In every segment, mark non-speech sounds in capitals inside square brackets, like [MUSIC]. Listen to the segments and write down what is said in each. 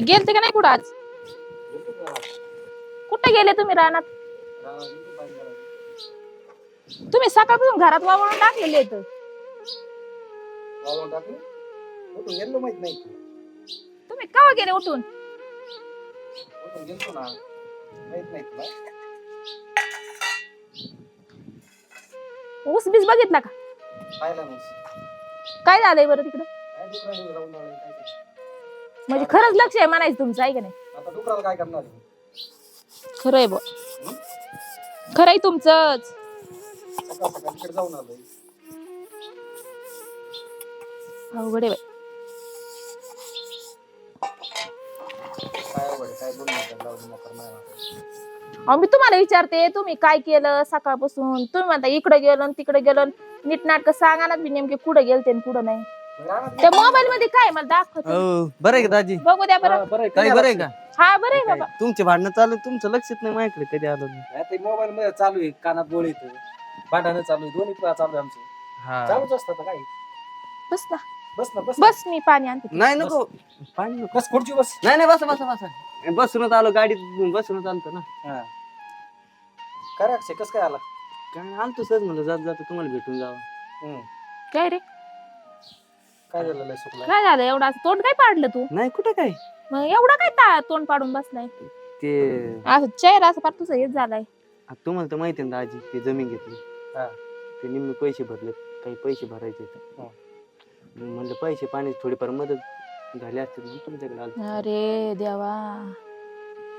काय गेलते का नाही कुठं आज? कुठे गेले तुम्ही रानात? तुम्ही सकाळपासून घरात वावरून टाकलेले आहेत. वाळवून टाकलं? उठून गेलो माहीत नाही. तुम्ही केव्हा गेले उठून? उठून गेलतो ना. माहीत नाही तुला. ऊस बीस बघितला का? पाहिला नस काय झालंय बरं तिकडं? काय डुकराला राहून राहिलं, काय ते? म्हणजे खरंच लक्ष आहे म्हणायचं तुमचं आहे का नाही? आता डुकराला काय करणार खरं आहे खरं आहे तुमचंच. सकाळ सकाळ तिकडे जाऊन आलोय. अवघड आहे बाई. काय अवघड आहे, काय बोलू नका लावू नका नाही वाटत. अहो मी तुम्हाला विचारते तुम्ही काय केलं सकाळपासून? तुम्ही म्हणता इकडे गेलो न तिकडे गेलो न नीट नाटक सांगा ना मी नेमके कुठं गेलते कुठं नाही. त्या मोबाईल मध्ये काय मला दाखवत हो बरं आहे का दाजी? बघू द्या बरं. बरं काही बरं आहे का हा बरं आहे बाबा. तुमचे भांडणं चालू आहे, तुमचं लक्षच नाही माझ्याकडे कधी आलं नाही. मोबाईल मध्ये चालू आहे कानात गोळ येत. भांडणं चालू आहे दोन्ही पण चालू आहे आमचं. हा. चालूच असतात काय बस ना. बस ना बस ना. बस मी पाणी आणते. नाही नको. पाणी नको. बस खुर्ची बस. नाही नाही बसा बसा बसा. बसूनच आलो गाडीत बसूनच आलतो ना. हा. काय रे अक्षय कसं काय आला? काय आलतो सहज म्हणलं जात जात तुम्हाला भेटून जावं. हम्म. काय रे? काय झालं लय सुकला? काय झालं? एवढा असं तोंड काय पाडलं तू? नाही कुठं काय? मग एवढा काय ता- तोंड पाडून बसलाय? ते असं चेहरा असं फार तुझं हेच झालाय. आता तुम्हाला तर माहिती आहे ना दाजी ते जमीन घेतली. हा. ते निम्मे पैसे भरले काही पैसे भरायचे हा. म्हणलं पैसे पाणी थोडीफार मदत झाली असते तर तुमच्याकडे आलो अरे देवा.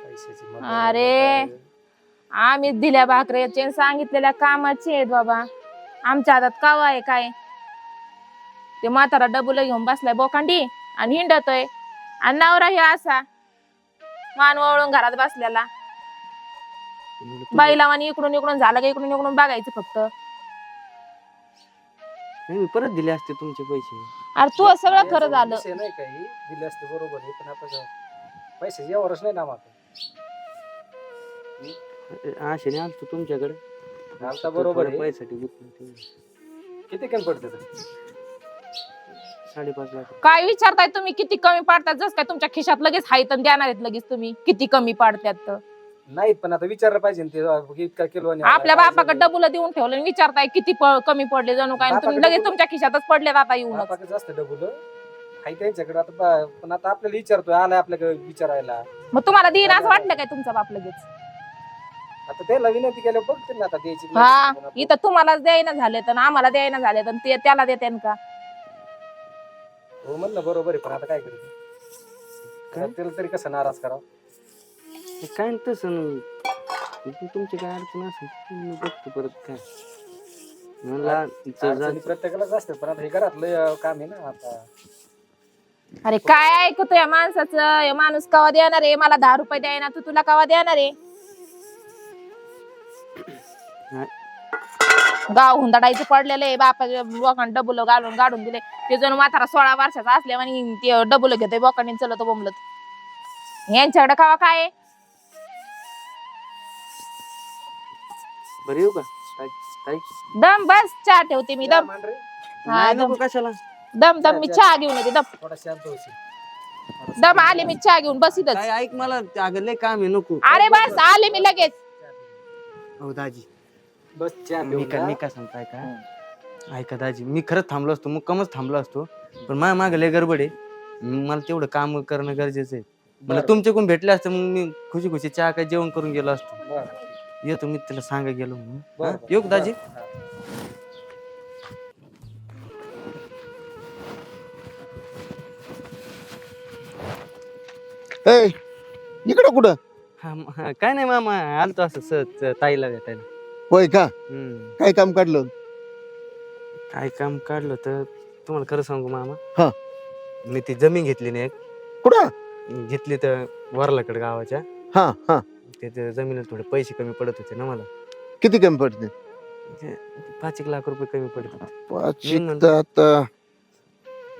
पैशाची मदत, अरे. काय. आम्ही दिल्या भाकऱ्याचे सांगितलेल्या कामाचे आहेत बाबा. आमच्या हातात कावा आहे काय? ते म्हातारा डबुला घेऊन बसलाय बोकांडी आणि हिंडतोय. आणि नवरा हे असा मान वळून घरात बसलेला. बाईला आणि इकडून इकडून झालं का? इकडून इकडून बघायचं फक्त. नाही, मी परत दिले असते तुमचे पैसे. अरे तू सगळं खरं झालं. नाही काही. दिले असते बरोबर आहे पण आता पैशाची यावरच नाही ना मागं. आशेने आलतो तुमच्याकडे. घालता बरोबर आहे. पैसाठी. किती कमी पडते? साडेपाच लाख. काय विचारताय तुम्ही? किती कमी पाडतात? जस काय तुमच्या खिशात लगेच हायत आणि देणार आहेत लगेच तुम्ही. किती कमी पाडतात तर. नाही पण आता विचारलं पाहिजे ना ते अं, इतका किलो आणि आपल्या काय बापाकडे? डबुला देऊन ठेवलं आणि विचारताय किती प- कमी पडले जणू काय? आणि तुम्ही बापाकडे लगेच डबुल- तुमच्या खिशातच पडले आता बापाकडे जास्त डबुल. आहे त्यांच्याकडे आता बा- पण आता आपल्याला विचारतोय आलाय आपल्याकडे विचारायला. मग तुम्हाला देईन असं वाटलं काय तुमचा बाप लगेच? आता त्याला विनंती केल्या बघते ना आता द्यायची हा. इथं तुम्हालाच द्यायना झाले तर आम्हाला द्यायना झाले तर ते त्याला देते का? हो म्हणलं बरोबर आहे पण आता काय काय? करायचं त्याला तरी कसं नाराज करावं? हे काय नाही तसं नाही. तुमची काय अडचण असेल तर मी बघतो परत काय. म्हणला जर जा- अडचणी प्रत्येकालाच असते पण आता हे घरातलं अं, काम आहे ना आता. अरे काय ऐकतो या माणसाचं? हे माणूस कवा देणार आहे? मला दहा रुपये द्यायना तू तुला कवा देणार आहे? गाव हुंदाडायचं पडलेलं आहे. बापा बोकांड डबुल घालून गाडून दिले. ते जण म्हातारा सोळा वर्षाचा असल्या आणि ते डबुल घेतोय बोकांनी चलत बोंबलत. यांच्याकडे कवा काय आहे? बरं येऊ का? ताई ताई? दम बस चहा ठेवते मी दम. नाही दम. नको कशाला. दम दम मी चहा घेऊन येते दम. थोडा शांत होशील. दम आले मी चहा घेऊन बस इथंच. काय ऐक मला अगं लय काम आहे नको. अरे बस आले मी लगेच. हो दाजी. बस चहा मी पिऊन. मी काय सांगताय का? ऐका दाजी मी खरंच थांबलो असतो मुक्कामच थांबलो असतो. पण माझ्या मागे लय गडबड आहे. म- मला तेवढं काम करणं गरजेचं आहे. मला बरं, तुमच्याकडून भेटले असते मग मी खुशी खुशी चहा काय जेवण करून गेलो असतो. बरं. येतो मी त्याला सांगा गेलो म्हणून. हा? बरं. येऊ का दाजी? हा. ए इकडं कुठं? हा, म- हा, काय नाही मामा आलतो असं सहज ताईला भेटायला. होय का? हम्म. काय काम काढलं? काय काम काढलं तर तुम्हाला खरं सांगू मामा. हा. मी ती जमीन घेतली नाही एक. कुठं? घेतली तर वरलाकडे गावाच्या. हा हा. त्याच्या जमिनीला थोडे पैसे कमी पडत होते ना मला. किती कमी पडते? पाच एक लाख रुपये कमी पडत होते. पाच मी म्हणलं- तर आता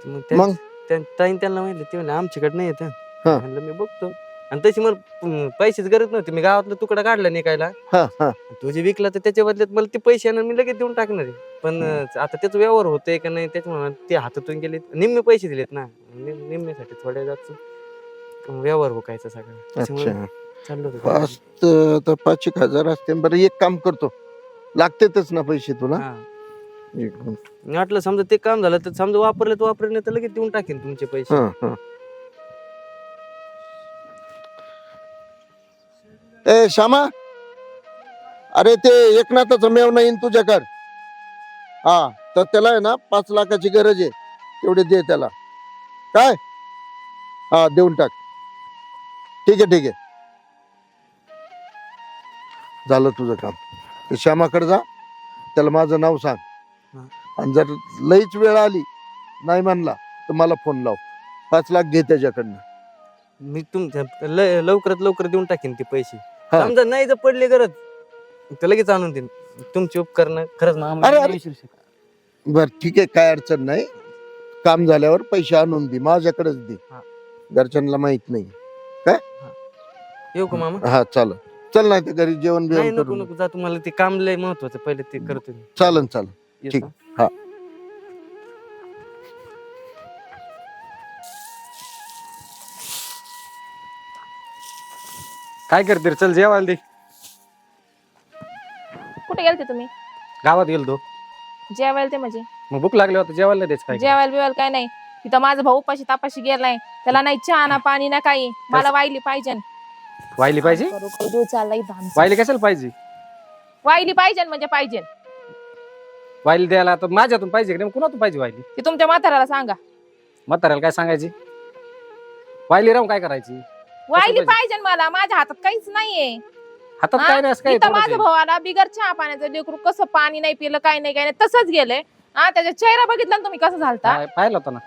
तर मग त्या- मग? त्या- ताईन त्यांना माहिती ते म्हणले आमच्याकडे नाही येत. हा. म्हणलं मी बघतो. आणि तशी मला पैशाची गरज नव्हती. मी गावातला तुकडा काढला निकायला. हा हा. तो जे विकला तर त्याच्या बदल्यात मला ते पैसे येणार मी लगेच देऊन टाकणार आहे. पण आता त्याचा व्यवहार होतोय का नाही त्याच्यामुळे ते हातातून गेले. निम्मे पैसे दिलेत ना. निम- निम्म्यासाठी थोड्या जास्त. व्यवहार होकायचा सगळा. त्याच्यामुळे अच्छा. चाललो होतो. पाच तर तर पाच एक हजार असते. बरं एक काम करतो. लागतेच ना पैसे तुला? हा. एक मिनिट. मी वाटलं समजा ते काम झालं तर समजा वापरलं तर वापरलं नाही तर लगेच देऊन टाकेन तुमचे पैसे. हा हा. ए श्यामा? अरे ते एकनाथाचं मेव नाही तुझ्याकडे. हा तर त्याला आहे ना पाच लाखाची गरज आहे. तेवढे दे त्याला. काय? हा देऊन टाक. ठीक आहे ठीक आहे. झालं तुझं काम. तर श्यामाकडे जा. त्याला माझं नाव सांग. आणि जर लईच वेळ आली नाही म्हणला तर मला फोन लाव. पाच लाख घे त्याच्याकडनं. मी तुमच्या लवकरात लवकर देऊन टाकेन ते पैसे. हा. समजा नाही जर पडले गरज तर लगेच आणून देईन. तुमची उपकरण खरंच अरे, अरे. बर ठीक आहे काय अडचण नाही. काम झाल्यावर पैसे आणून दे माझ्याकडेच दे. हा. घरच्यांना माहीत नाही. येऊ का मामा? हा चाल चल नाही तर घरी जेवण नाही बिवण नको करून नको. जा तुम्हाला ते काम लय महत्वाचं पहिले ते करतो मी. चालन चालन येतो. ठीक. हा. काय करते रे? चल जेवायला दे. कुठे गेलते तुम्ही? गावात गेलो तो जेवायला ते म्हणजे. मग भूक लागली होती जेवायला नाही द्यायचं काय जेवायला बिवायला काय नाही. तिथं माझा भाऊ उपाशी तापाशी गेलाय त्याला नाही चहा ना पाणी ना काही. मला वाईली पाहिजे. वाहिली पाहिजे? करू करू देऊ चालला इथं आमचं. वाहिली कशाला पाहिजे? वाईली पाहिजे म्हणजे पाहिजे. वाहिली द्यायला तर माझ्यातून पाहिजे की नाही? कुणातून पाहिजे वाहिली? ते तुमच्या म्हाताऱ्याला सांगा. म्हाताऱ्याला काय सांगायची? वाहिली राहून काय करायची? वाईली पाहिजे? मला माझ्या हातात काहीच नाहीये. हातात हा? काय नाही असं काय इथं थोडंच माझा आहे. भाऊ आला बिगर चहा पाण्याचं लेकरू कसं पाणी नाही पिलं काय नाही काय नाही तसंच गेलंय. हा त्याचा चेहरा बघितला ना तुम्ही कसं झालता? हा, पाहिलं होतं ना.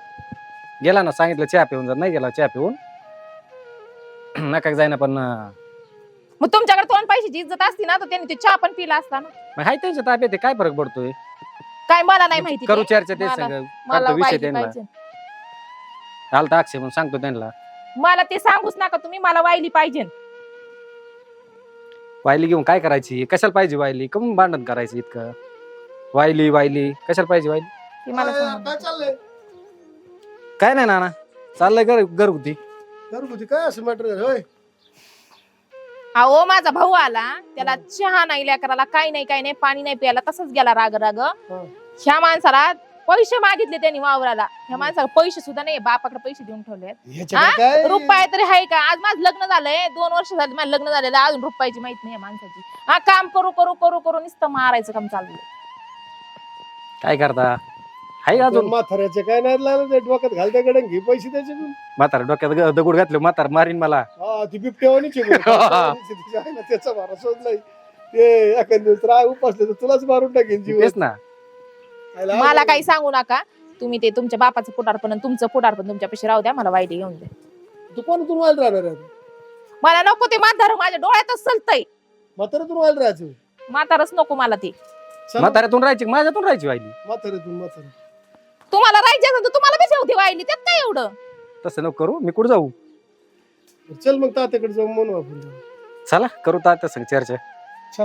गेला ना सांगितलं चहा पिऊन जा. नाही गेला चहा पिऊन. [CLEARS THROAT] नका जाईना पण अं, मग तुमच्याकडे दोन पैशाची इज्जत असती ना तर त्यांनी ते चहा पण पिला असता ना. मग हाय त्यांच्या ताब्यात आहे, काय फरक पडतोय? काय मला नाही माहिती करू ते. चर्चा ते मला- संग. मला विषय त्यांना. पाहिजे. आलता अक्षय म्हणून सांगतो त्यांना. मला ते सांगूच नका तुम्ही मला वाईली पाहिजे. वायली घेऊन काय करायची? कशाला पाहिजे वायली? कम भांडण करायचं इतकं? वायली वायली कशाला पाहिजे वायली? ते मला काय. काय चाललंय? काय नाही नाना चाललंय घर घरगुती. घरगुती काय असं मॅटर होय. अहो माझा भाऊ आला त्याला चहा नाही लेकराला काही नाही काही नाही पाणी नाही प्यायला तसंच गेला राग राग. ह्या माणसाला पैसे मागितले त्यांनी वावराला. ह्या माणसाला पैसे सुद्धा नाही बापाकडे पैसे देऊन ठेवले काय? रुपये तरी आहे का? आज माझं लग्न झालंय. दोन वर्ष झाले माझं लग्न झालेलं अजून रुपयाची माहीत नाही माणसाची. हा काम करू करू करू करू नुसतं मारायचं काम चाललंय काय करता? हाय अजून? म्हाताऱ्याचे काय नाही लागलं ते? डोक्यात घालत्या गडन घे पैसे त्याच्याकडून? म्हातारा डोक्यात ग- दगड घातलं. म्हातार मारीन मला. हा ती [LAUGHS] आहे ना, त्याचा मारा शोध नाही ते एखाद दिवस राग उपासले तर तुलाच मारून टाकेन जीव तेच ना. मला काही सांगू नका. तुम्ही ते तुमच्या बापाचं पुटारपण आणि तुमचं पुटारपण तुमच्या पैसे राहू द्या मला वाईट घेऊन द्या तू कोणातून वाईल राहणार आहे? मला नको ते म्हातार माझ्या डोळ्यातच चलतय म्हाताऱ्यातून वाईल राहायचं. म्हातारच नको मला ते. चला, म्हाताऱ्यातून राहायची माझ्यातून राहायची म्हाताऱ्यातून म्हातारा. तुम्हाला राहायचं असेल तर तुम्हाला बी ठेवते वाईली त्यात काय एवढं? तसं नको करू मी कुठं जाऊ? चल मग तात्याकडे जाऊन म्हणू आपण. चला करू तात्या संग चर्चा. चल.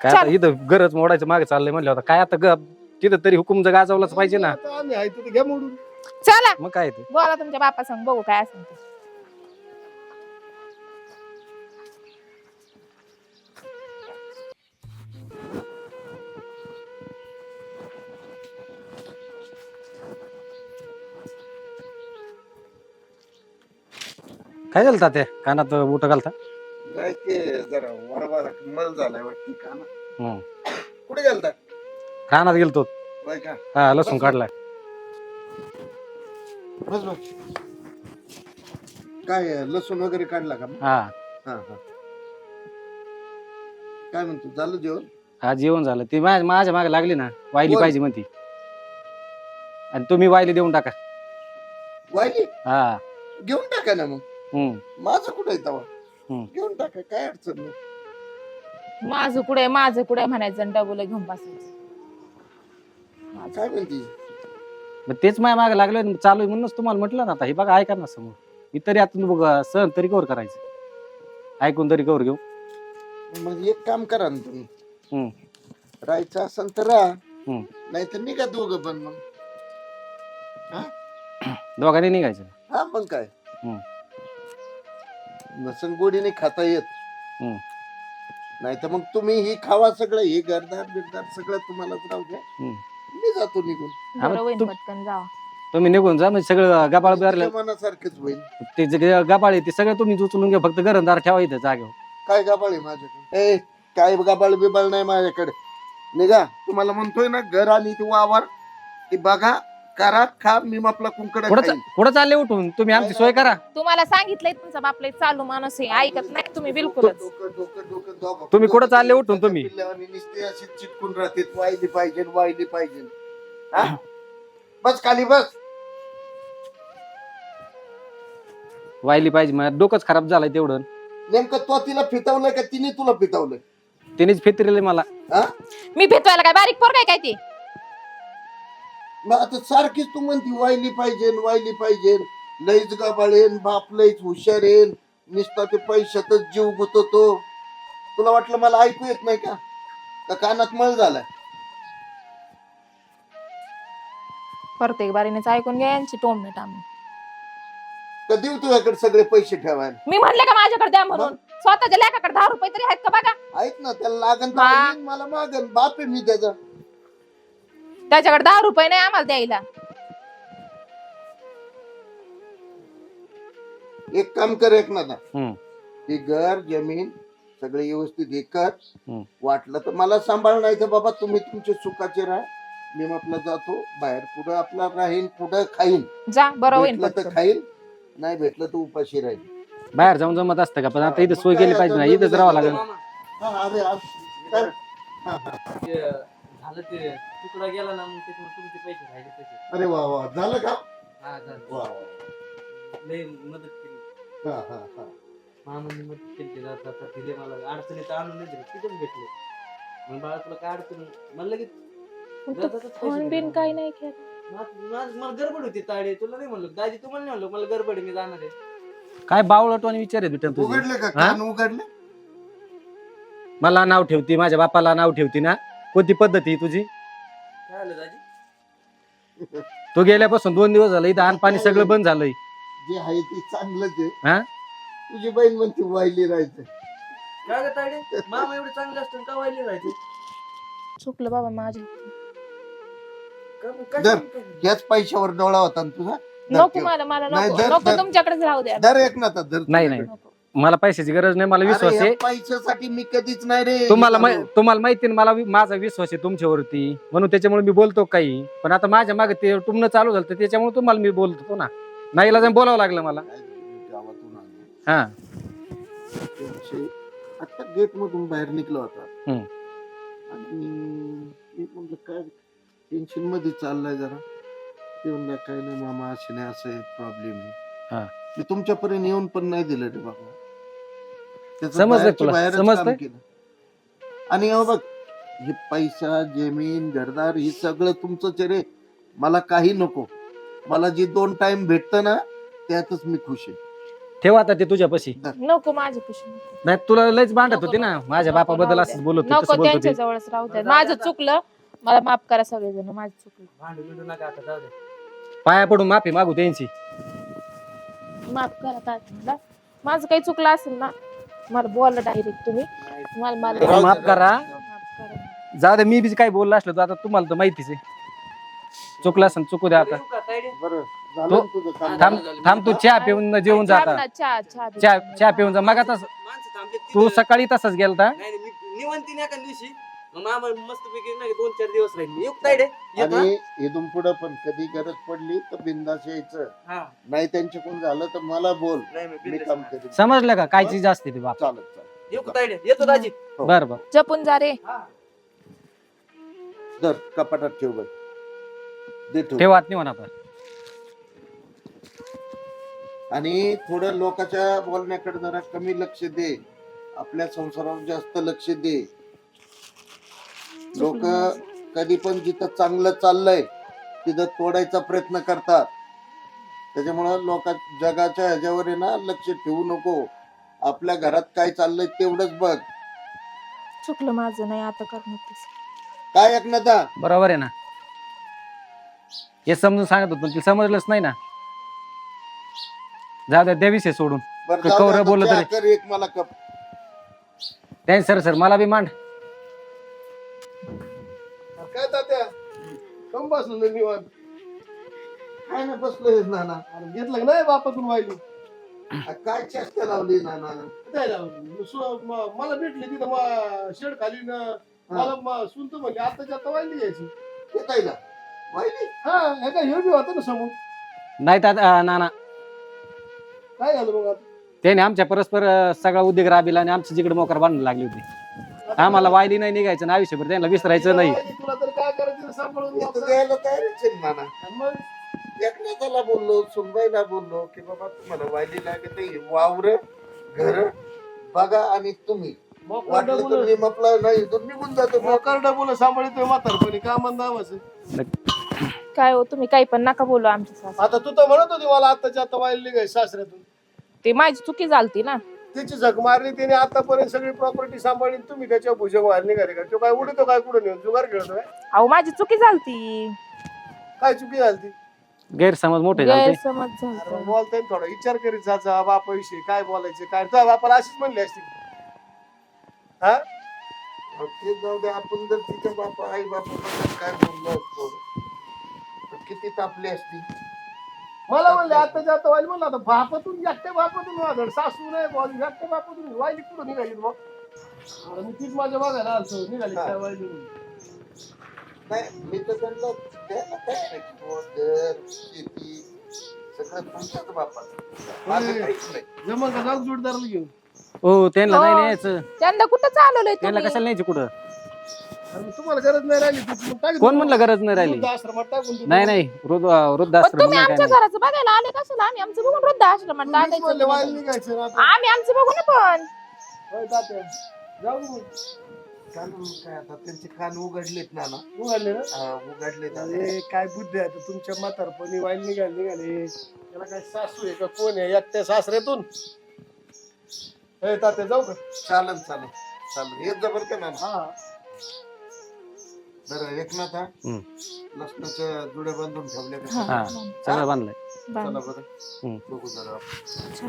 काय आता इथं गरज मोडायचं मागे चाललंय म्हणलं होता काय आता ग- तिथं तरी हुकुम जर गाजवलाच पाहिजे ना. आता आम्ही आहे तर घ्या मोडून. चला. मग काय ते? बोला तुमच्या बापा सांग बघू काय असेल ते. काय झालं तात्या? कानात बुट घालता? काय ते जरा वरवारा मल झालाय वाटतं का ना हम्म. कुठे गेलता? कानात गेलतो. का? हा लसूण काढलाय. बस बस. काय लसूण वगैरे काढला का हा. हा हा. काय म्हणतो झालं जेवण? हा जेवण झालं. ती माझ्या माझ्या मागे लागली ना वायली कोण? पाहिजे म्हणती. आणि तुम्ही वायली देऊन टाका. वाहिली हा. घेऊन टाका ना मग. हम्म. माझं कुठे आहे तवा? हम्म. घेऊन टाका काय अडचण नाही. माझं कुठे माझं कुठे म्हणायचं आणि डबल घेऊन बसायचं. काय म्हणते? मग तेच माझ्या मागे लागलं चालू आहे म्हणूनच तुम्हाला म्हटलं ना आता. हे बघा ऐका ना समोर. मी तरी आता बघ सहन तरी कवर करायचं. ऐकून तरी कवर घेऊ. मग एक काम करा ना तुम्ही. राहायचं असेल तर राहा. हम्म. नाही तर निघा दोघं पण मग. दोघांनी निघायचं. हा मग काय? हम्म. नसन गोडीने खाता येत. हम्म. नाही तर मग तुम्ही ही खावा सगळं हे घरदार बिरदार सगळं तुम्हालाच राहू द्या. हम्म. मी जातो निघून. बरं होईन तू- पटकन जावा. तुम्ही निघून जा म्हणजे सगळं गबाळ बिरलं तुमच्या मनासारखंच होईल ते जे गबाळ आहे ते सगळं तुम्ही उचलून घ्या फक्त घरंदार ठेवा इथं जागेवर. काय गाबाळ आहे माझ्याकडे? ए काय गाबाळ बिबाळ नाही माझ्याकडे. निघा तुम्हाला म्हणतोय ना घर आणि ती वावर. ती बघा करा खा मी आपला कुंकड कुठं चा- कुठं चालले उठून. तुम्ही आमची सोय करा. तुम्हाला सांगितलंय तुमचा बापले चालू माणूस आहे ऐकत नाही तुम्ही बिलकुलच. तुम्ही कुठं चालले उठून तुम्ही? नुसते चिटकून राहते वाहिली पाहिजे वाहिली पाहिजे. हा? बस खाली बस. वाहिली पाहिजे मला डोकंच खराब झालंय तेवढं. नेमकं तो तिला फितवलंय का तिने तुला फितवलंय? तिनेच फितरेले मला. मी भेटवायला काय बारीक पोर काय काय ते? मग आता सारखीच तू म्हणती वाहिली पाहिजे वाहिली पाहिजे लईच गाबाळेन बाप लईच हुशार येईन नुसता ते पैशातच जीव गुततो तुला वाटलं मला ऐकू येत नाही का? का कानात मळ झालाय? प्रत्येक बारीनेच ऐकून घ्या यांची टोमणे टामणे का देऊ तुझ्याकडे सगळे पैसे ठेवायला? मी म्हणले का माझ्याकडे द्या म्हणून? स्वतःच्या लेखाकडे दहा रुपये तरी आहेत का बघा? ऐक ना त्याला लागन तर हा. येईन, मला मागन. बाप आहे मी त्याचा. त्याच्याकडे दहा रुपये नाही आम्हाला द्यायला. एक काम कर एक ना. हम्म. ते घर जमीन सगळे व्यवस्थित हे कर. हम्म. वाटलं तर मला सांभाळ नाही तर बाबा तुम्ही तुमचे सुखाचे राहा. मी आपला जातो बाहेर पुढं आपला राहीन पुढं खाईन. जा बरं होईन भेटलं तर पटकन. खाईन नाही भेटलं तर उपाशी राहील बाहेर जाऊन जमत असतं का? पण आता इथं सोय केली पाहिजे ना? इथंच राहावं लागेल. हा, अरे आज काय? झालं ते तुकडा गेला ना मग त्याच्यावर तुमचे पैसे राहिले पैसे अरे वा वा. झालं का? हा झालं. वा वा. लय मदत केली. हा, हा, हा. मामांनी मदत केली ते जाता जाता दिले मला अडचणीत आणून नाही दिले. तिथेच भेटले. मग बाळा तुला काय अडचण? मला लगेच जाता फोन बिन दिले. काही नाही केलं. मा- मा- मला गडबड होती ताडे. तुला नाही म्हणलो? दाजी तुम्हाला नाही म्हणलो? मला गडबड आहे मी जाणार आहे. काय बावळटवानी विचार आहे बेटा तुझे उघडले का? हा? कान उघडले? मला नाव ठेवती माझ्या बापाला नाव ठेवती ना? कोणती पद्धती आहे तुझी काय आलं दाजी तू गेल्यापासून दोन दिवस झालं इथं अन्न पाणी सगळं बंद झालंय जे आहे ते चांगलंच हा? आहे तुझी बहीण म्हणते वाहिली राहायचं काय ग ताडे मामा एवढे चांगले असतात का वाहिले राहायचे चुकलं बाबा माझ्या का- काय दर. सांगतो? ह्याच पैशावर डोळा होता ना तुझा धर नको ठेव. मला मला नाही, नको धर, नको धर. तुमच्याकडेच राहू द्या दर एक ना धर नाही, नाही. नको. मला पैशाची गरज नाही मला विश्वास अरे, आहे पैशासाठी मी कधीच नाही रे तुम्हाला निघालो. मै- तुम्हाला माहिती आहे ना, मला वि- माझा विश्वास आहे तुमच्यावरती. म्हणून त्याच्यामुळे मी बोलतो काही. पण आता माझ्या मागे ते टुमणं चालू झालं तर त्याच्यामुळे तुम्हाला मी बोलतो ना. नाहीला जाऊन बोलावं लागलं मला. काय मी गावातून आलो. हा. आता गेट मधून बाहेर निघलो होता हम्म. आणि मी म्हणलं काय टेन्शनमध्ये चाललाय जरा. ते म्हणलं काय नाही मामा असे नाही असं प्रॉब्लेम हा. आहे. मी तुमच्यापर्यंत येऊन पण नाही दिलं रे बाबा. त्याचं समजलं बाहेरच्या तुला? बाहेरच समजतंय? काम केलं. आणि अहो बघ हे पैसा जमीन घरदार हे सगळं तुमचंच आहे रे मला काही नको. मला जे दोन टाइम भेटतं ना त्यातच मी खुश आहे. ठेवा आता ते तुझ्यापाशी नको माझी खुशी नको. नाही तुला लयच भांडत नको, होती ना? माझ्या नको, बापाबद्दल राहू असंच. बोलत होती नको बोलत त्यांच्या होती. जवळच राहू द्या. माझं. चुकलं. मला माफ करा सगळेजण माझं चुकलं. भांडू बिंडू नका आता जाऊ दे. पाया पडून माफी मागू त्यांची. माफ करा माझं काही चुकलं असेल ना मला बोलला डायरेक्ट तुम्ही मला मला राहू माफ करा माफ करा जाऊ दे मी बी काही बोललो असलो तर आता तुम्हाला तर माहितीच आहे चुकलं असं चुकू द्या आता येऊ का, तायडे? बरं झालं तो- ना तुझं काम? थांब थांब तू चहा पिऊन जेवून जाता बना, चहा चहा दे. चहा चहा पिऊन जा मग आता तू. सकाळी तसाच गेलता नाही नाही, निवंतीन एका दिवशी मग मामा मस्त पैकी नाही दोन चार दिवस राहील? आणि इथून पुढे पण कधी गरज पडली तर बिंदास यायचं. हा. नाही त्यांच्याकडून झालं तर मला बोल. मी काम. करेन. समजलं का? काय चीज असते ते बाप चालत येतो दाजी. बर बर. जपून जा रे. धर कपाटात ठेव बाई. दे ठेव. ठेवा नाही म्हणा आता आणि थोडं लोकांच्या बोलण्याकडे जरा कमी लक्ष दे. आपल्या संसारावर जास्त लक्ष दे. लोक कधी पण जिथं चांगलं चाललंय तिथं तोडायचा प्रयत्न करतात. त्याच्यामुळं लोक जगाच्या ह्याच्यावर आहे ना लक्ष ठेवू नको. आपल्या घरात काय चाललंय तेवढंच बघ. चुकलं माझं नाही आता करणार. काय एकनाथा? बरोबर आहे ना. हे समजून सांगत होतो तिला समजलंच नाही ना. जाऊ द्या त्या विषय सोडून. बरं जाऊ दे कवरं आता, बोललं चहा तरी. कर एक मला कप. त्या सर सर मला बी मांड. कम बसलं निवांत. काय ना बसलोय नाना. अरे घेतलं का नाही बापातून वाहिली आ, काय चेष्टा लावली नाना? काय? सु- म- मला भेटली तिथं म- शेड खाली न मला म- सुनतो म्हणजे आताच्या आता वाहिली घ्यायची. ते काय ना वाहिली हा हे काय हे बी होतं ना समोर? नाही तर अं, ना ना काय झालं मग आता? त्याने आमच्या परस्पर अं, सगळा उद्योग राबिला आणि आमची जिकडे मोकर बांधून लागली होती. आम्हाला वायली नाही निघायचं ना आयुष्यभर त्यांना विसरायचं नाही. तुला तर काय करायचं सांभाळून इथं वापरा. द्यायला तयारच आहे नाना? आणि मग एकनाथाला बोललो सुनबाईला बोललो की बाबा तुम्हाला वाहिली लागत नाही वावर घर बघा आणि तुम्ही. वाटलं तर डबुलं मी आपला नाही तर निघून जातो. मोकार डबुलं सांभाळतोय म्हातारपणी का मन नावाचं काय हो तुम्ही काही पण नका बोलू आमच्या सासू आता तू तर म्हणत होती मला आताच्या आता वाहिली काय सासऱ्यातून. ते माझी चुकी झालती ना. त्याची झक मारली त्याने आतापर्यंत सगळी प्रॉपर्टी सांभाळली तुम्ही त्याच्या भुजंग बाहेर निघाले का? तो काय उडतो काय कुठं नेऊन? जुगार खेळतोय अहो माझी चुकी झालती. काय चुकी झाली ती गैरसमज मोठे झाले गैरसमज अरे झालता बोलताय ना थोडा. विचार करीत जायचा बापाविषयी काय बोलायचे काय? तुझ्या बापाला अशीच म्हणली असती. हा? ते जाऊ दे आपण जर तिच्या बापा आई बापा काय बोललो असतो तर किती तापली असती? मला म्हणले आताच्या आता वाईल म्हणलं आता बापातून एकट्या बापातून वाजड सासू नाही बोल एकट्या बापातून वाईली कुठं निघाली मग? अरे मी तीच माझ्या बघायला आलतो निघाली हा. काय वाईली. नाही मी तर त्यांना शेती सगळं तुमच्याच बापाचं. माझं काहीच नाही. जमल का जाऊ जोडदाराला घेऊन. हो त्यांना हो. नाही न्यायचं. त्यांना कुठं चालवलंय त्यांना तुम्ही? कशाला न्यायची कुठं? तुम्हाला गरज नाही राहिली तिची. मग कोण म्हणलं गरज नाही राहिली? टाकून देतो. नाही नाही वृद्ध पण वृद्धाश्रम तुम्ही नाही काय आमच्या नाही घराचं बघायला आले कशाला आम्ही आमचं बघून वृद्ध आश्रमात तुम्हीच म्हणले वाईल टाकायचं निघायचं ना आता. आम्ही आमचं बघू ना पण. होय तात्या. जाऊ मग. कान काय आता? त्यांचे कान उघडलेत ना ना. निघाले ना? हा, उघडलेत आता. अरे काय बुद्धी आहे आता? तुमच्या म्हातारपणी वाईल निघाले निघाले. त्याला काय सासू आहे का कोण आहे? एकट्या सासऱ्यातून? हे तात्या जाऊ का? चालन चालन. चालन. येत जा बरं का ना हा. बरं एकनाथ हा हम्म. लसणाच्या जुड्या बांधून ठेवल्या का? हा सगळं बांधलंय चला. बरं. बघू जरा अच्छा.